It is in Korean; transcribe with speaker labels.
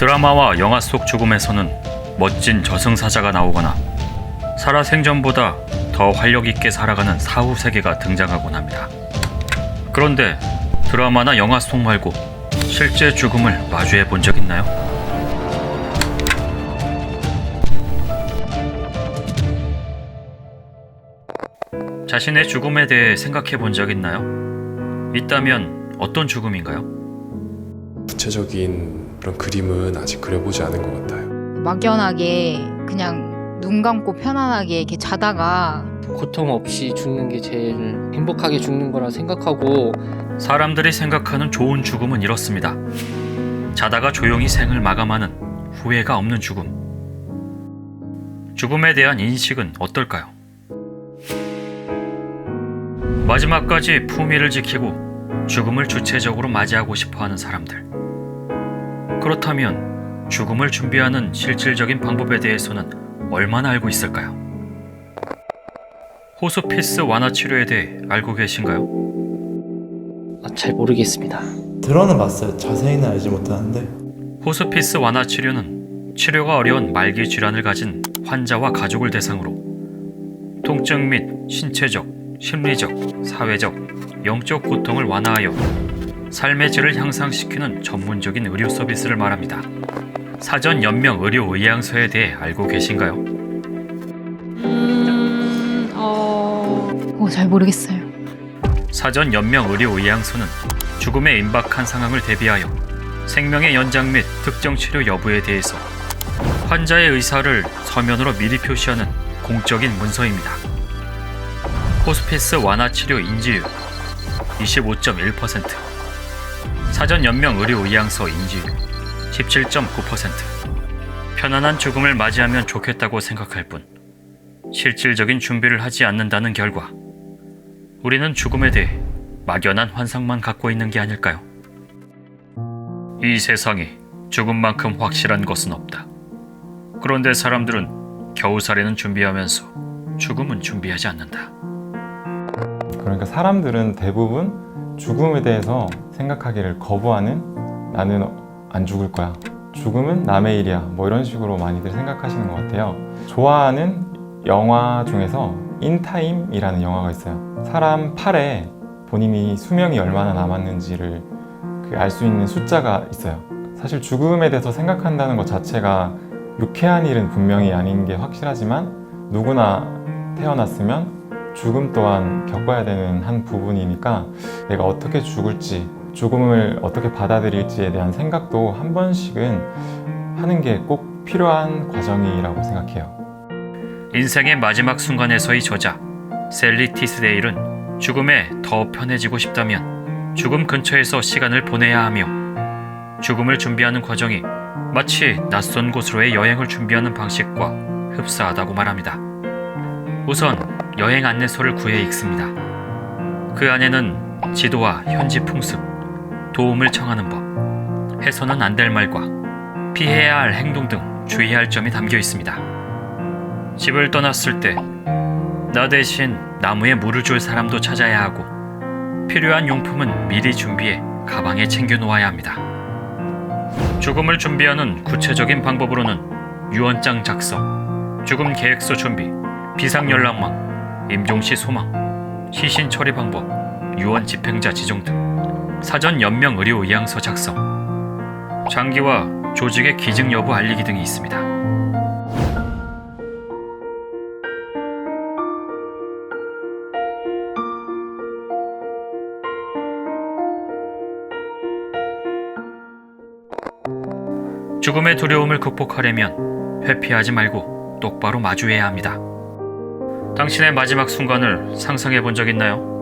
Speaker 1: 드라마와 영화 속 죽음에서는 멋진 저승사자가 나오거나 살아 생전보다 더 활력 있게 살아가는 사후 세계가 등장하곤 합니다. 그런데 드라마나 영화 속 말고 실제 죽음을 마주해 본 적 있나요? 자신의 죽음에 대해 생각해 본 적 있나요? 있다면 어떤 죽음인가요?
Speaker 2: 구체적인 그런 그림은 아직 그려보지 않은 것 같아요.
Speaker 3: 막연하게 그냥 눈 감고 편안하게 이렇게 자다가
Speaker 4: 고통 없이 죽는 게 제일 행복하게 죽는 거라 생각하고
Speaker 1: 사람들이 생각하는 좋은 죽음은 이렇습니다. 자다가 조용히 생을 마감하는 후회가 없는 죽음. 죽음에 대한 인식은 어떨까요? 마지막까지 품위를 지키고 죽음을 주체적으로 맞이하고 싶어 하는 사람들. 그렇다면 죽음을 준비하는 실질적인 방법에 대해서는 얼마나 알고 있을까요? 호스피스 완화 치료에 대해 알고 계신가요?
Speaker 4: 아, 잘 모르겠습니다.
Speaker 5: 들어는 봤어요. 자세히는 알지 못하는데
Speaker 1: 호스피스 완화 치료는 치료가 어려운 말기 질환을 가진 환자와 가족을 대상으로 통증 및 신체적, 심리적, 사회적, 영적 고통을 완화하여 삶의 질을 향상시키는 전문적인 의료 서비스를 말합니다. 사전 연명 의료 의향서에 대해 알고 계신가요?
Speaker 3: 음... 어... 어, 잘 모르겠어요.
Speaker 1: 사전 연명 의료 의향서는 죽음에 임박한 상황을 대비하여 생명의 연장 및 특정 치료 여부에 대해서 환자의 의사를 서면으로 미리 표시하는 공적인 문서입니다. 호스피스 완화 치료 인지율 25.1% 사전 연명 의료 의향서 인지율 17.9% 편안한 죽음을 맞이하면 좋겠다고 생각할 뿐 실질적인 준비를 하지 않는다는 결과 우리는 죽음에 대해 막연한 환상만 갖고 있는 게 아닐까요? 이 세상에 죽음만큼 확실한 것은 없다. 그런데 사람들은 겨우살이는 준비하면서 죽음은 준비하지 않는다.
Speaker 6: 그러니까 사람들은 대부분 죽음에 대해서 생각하기를 거부하는 나는 안 죽을 거야. 죽음은 남의 일이야. 뭐 이런 식으로 많이들 생각하시는 것 같아요. 좋아하는 영화 중에서 인타임이라는 영화가 있어요. 사람 팔에 본인이 수명이 얼마나 남았는지를 그 알 수 있는 숫자가 있어요. 사실 죽음에 대해서 생각한다는 것 자체가 유쾌한 일은 분명히 아닌 게 확실하지만 누구나 태어났으면 죽음 또한 겪어야 되는 한 부분이니까 내가 어떻게 죽을지 죽음을 어떻게 받아들일지에 대한 생각도 한 번씩은 하는 게 꼭 필요한 과정이라고 생각해요.
Speaker 1: 인생의 마지막 순간에서의 저자 셀리 티스데일은 죽음에 더 편해지고 싶다면 죽음 근처에서 시간을 보내야 하며 죽음을 준비하는 과정이 마치 낯선 곳으로의 여행을 준비하는 방식과 흡사하다고 말합니다. 우선 여행 안내서를 구해 읽습니다. 그 안에는 지도와 현지 풍습, 도움을 청하는 법, 해서는 안 될 말과 피해야 할 행동 등 주의할 점이 담겨 있습니다. 집을 떠났을 때 나 대신 나무에 물을 줄 사람도 찾아야 하고 필요한 용품은 미리 준비해 가방에 챙겨 놓아야 합니다. 죽음을 준비하는 구체적인 방법으로는 유언장 작성, 죽음 계획서 준비, 비상연락망, 임종시 소망, 시신 처리 방법, 유언 집행자 지정 등 사전 연명 의료 의향서 작성, 장기와 조직의 기증 여부 알리기 등이 있습니다. 죽음의 두려움을 극복하려면 회피하지 말고 똑바로 마주해야 합니다. 당신의 마지막 순간을 상상해 본 적 있나요?